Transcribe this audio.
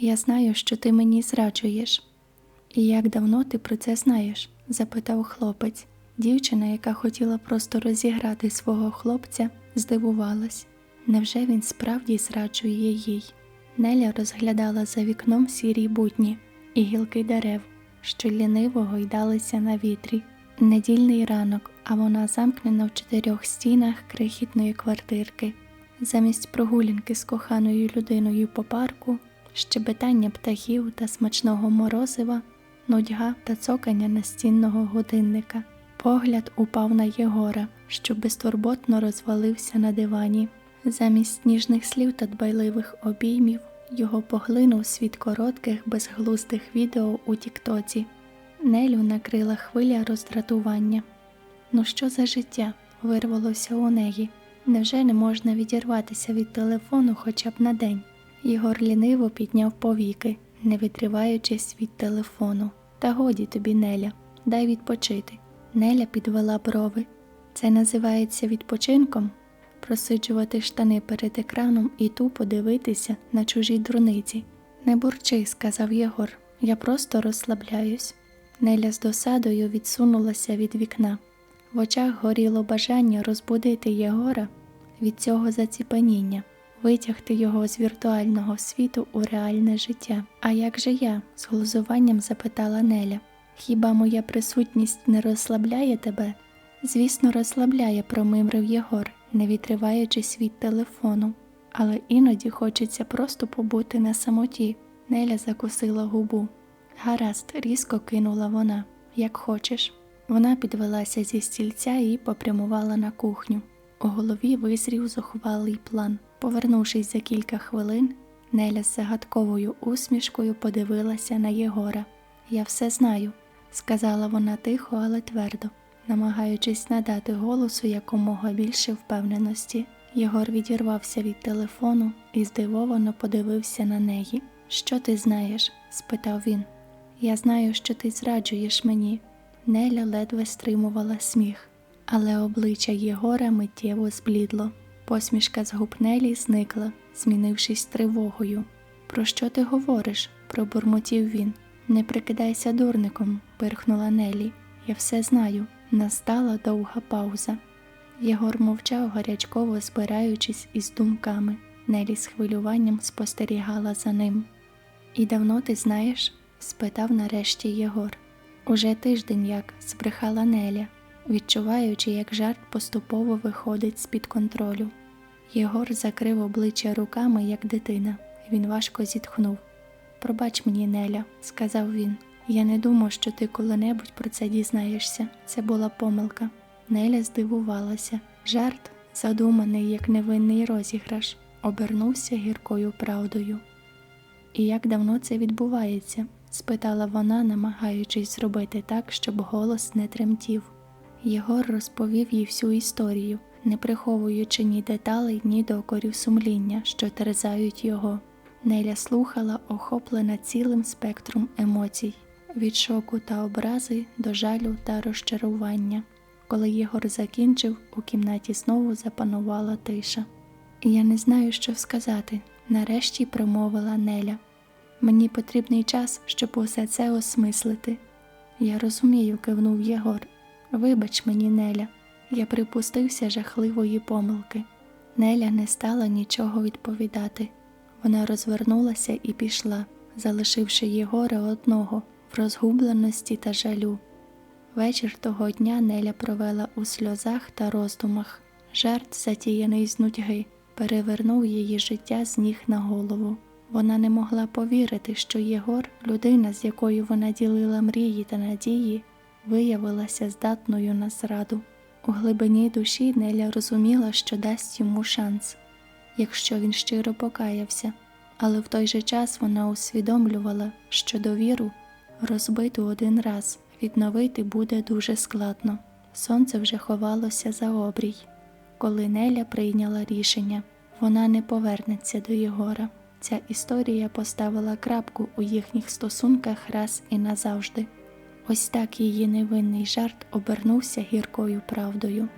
Я знаю, що ти мені зраджуєш. І як давно ти про це знаєш? запитав хлопець. Дівчина, яка хотіла просто розіграти свого хлопця, здивувалась. Невже він справді зраджує їй? Неля розглядала за вікном сірі будні і гілки дерев, що ліниво гойдалися на вітрі. Недільний ранок, а вона замкнена в чотирьох стінах крихітної квартирки. Замість прогулянки з коханою людиною по парку, щебетання птахів та смачного морозива, нудьга та цокання настінного годинника. Погляд упав на Єгора, що безтурботно розвалився на дивані. Замість ніжних слів та дбайливих обіймів його поглинув світ коротких, безглуздих відео у Тіктоці. Нелю накрила хвиля роздратування. Ну що за життя? вирвалося у неї. Невже не можна відірватися від телефону хоча б на день? Ігор ліниво підняв повіки, не відриваючись від телефону. Та годі тобі, Неля, дай відпочити. Неля підвела брови. Це називається відпочинком? Просиджувати штани перед екраном і тупо дивитися на чужі дурниці. Не бурчи, сказав Єгор. Я просто розслабляюсь. Неля з досадою відсунулася від вікна. В очах горіло бажання розбудити Єгора від цього заціпаніння, витягти його з віртуального світу у реальне життя. А як же я? з глузуванням запитала Неля. Хіба моя присутність не розслабляє тебе? Звісно, розслабляє, промимрив Єгор, не відриваючись від телефону. Але іноді хочеться просто побути на самоті. Неля закусила губу. Гаразд, різко кинула вона, як хочеш. Вона підвелася зі стільця і попрямувала на кухню. У голові визрів зухвалий план. Повернувшись за кілька хвилин, Неля з загадковою усмішкою подивилася на Єгора. Я все знаю, сказала вона тихо, але твердо, намагаючись надати голосу якомога більше впевненості. Єгор відірвався від телефону і здивовано подивився на неї. Що ти знаєш? спитав він. Я знаю, що ти зраджуєш мені. Неля ледве стримувала сміх, але обличчя Єгора миттєво зблідло. Посмішка з губ Нелі зникла, змінившись тривогою. Про що ти говориш? пробурмотів він. Не прикидайся дурником, пирхнула Нелі. Я все знаю. Настала довга пауза. Єгор мовчав, гарячково збираючись із думками. Нелі з хвилюванням спостерігала за ним. І давно ти знаєш? спитав нарешті Єгор. Уже тиждень як збрехала Неля, відчуваючи, як жарт поступово виходить з-під контролю. Єгор закрив обличчя руками, як дитина. Він важко зітхнув. Пробач мені, Неля, сказав він. Я не думав, що ти коли-небудь про це дізнаєшся. Це була помилка. Неля здивувалася. Жарт, задуманий як невинний розіграш, обернувся гіркою правдою. І як давно це відбувається? спитала вона, намагаючись зробити так, щоб голос не тремтів. Єгор розповів їй всю історію, не приховуючи ні деталей, ні докорів сумління, що терзають його. Неля слухала, охоплена цілим спектром емоцій від шоку та образи до жалю та розчарування. Коли Єгор закінчив, у кімнаті знову запанувала тиша. Я не знаю, що сказати, нарешті промовила Неля. Мені потрібний час, щоб усе це осмислити. Я розумію, кивнув Єгор. Вибач мені, Неля, я припустився жахливої помилки. Неля не стала нічого відповідати. Вона розвернулася і пішла, залишивши Єгора одного в розгубленості та жалю. Вечір того дня Неля провела у сльозах та роздумах. Жарт, затіяний з нудьги, перевернув її життя з ніг на голову. Вона не могла повірити, що Єгор, людина, з якою вона ділила мрії та надії, виявилася здатною на зраду. У глибині душі Неля розуміла, що дасть йому шанс, якщо він щиро покаявся, але в той же час вона усвідомлювала, що довіру, розбиту один раз, відновити буде дуже складно. Сонце вже ховалося за обрій. Коли Неля прийняла рішення, вона не повернеться до Єгора. Ця історія поставила крапку у їхніх стосунках раз і назавжди. Ось так її невинний жарт обернувся гіркою правдою.